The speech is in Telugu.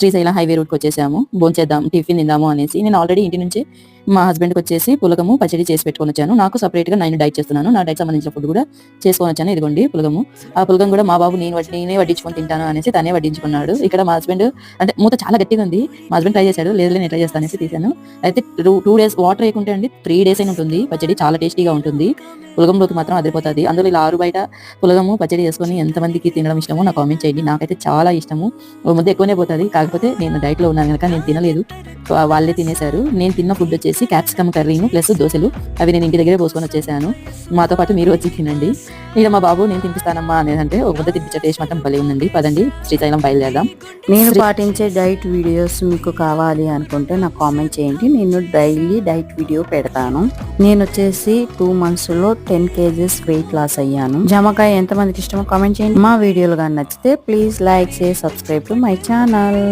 శ్రీశైలం హైవే రూట్కి వచ్చేసాము. భోంచేద్దాం టిఫిన్ తిందాము అనేసి. నేను ఆల్రెడీ ఇంటి నుంచి మా హస్బెండ్కి వచ్చేసి పులగము పచ్చడి చేసి పెట్టుకొని వచ్చాను. నాకు సపరేట్గా నేను డైట్ చేస్తున్నాను. నా డైట్ సంబంధించిన ఫుడ్ కూడా చేసుకొని వచ్చాను. ఇదిగోండి పులగము. ఆ పులగం కూడా మా బాబు నేను నేనే వడ్డించుకొని తింటాను అనేసి తనే వడ్డించుకున్నాడు. ఇక్కడ మా హస్బెండ్ అంటే మూత చాలా గట్టిగా ఉంది. మా హస్బెండ్ ట్రై చేశాడు. లేదు నేను ట్రై చేస్తాను అనేసి తీసాను అయితే టూ డేస్ వాటర్ వేయకుంటే అండి త్రీ డేస్ అయిన ఉంటుంది. పచ్చడి చాలా టేస్టీగా ఉంటుంది. పులగంలోకి మాత్రం అదిరిపోతుంది. అందులో ఇలా ఆరు బయట పులగము పచ్చడి చేసుకొని ఎంతమందికి తినడం ఇష్టమో నాకు కామెంట్ చేయండి. నాకైతే చాలా ఇష్టము. ఓ ముద్ద ఎక్కువనే పోతుంది. కాకపోతే నేను డైట్లో ఉన్నాను కనుక నేను తినలేదు. వాళ్ళే తినేశారు. నేను తిన్న ఫుడ్ వచ్చేసి క్యాప్సికమ్ కర్రీను ప్లస్ దోశలు. అవి నేను ఇంటి దగ్గరే పోసుకొని వచ్చేసాను. మాతో పాటు మీరు వచ్చి తినండి. ఇక మా బాబు నేను తినిపిస్తానమ్మా అనేది అంటే ఒక ముద్ద తినిపించే టేస్ట్ మాత్రం భలే ఉందండి. పదండి శ్రీశైలం బయలుదేరదాం. నేను పాటించే డైట్ వీడియోస్ మీకు కావాలి అనుకుంటే నాకు కామెంట్ చేయండి. నేను డైలీ డైట్ వీడియో పెడతాను. నేను వచ్చేసి టూ మంత్స్లో టెన్ కేజెస్ వెయిట్ లాస్ అయ్యాను. జామకాయ ఎంతమందికి ఇష్టమో కామెంట్ చేయండి. మా వీడియోలు కానీ నచ్చితే please like share subscribe to my channel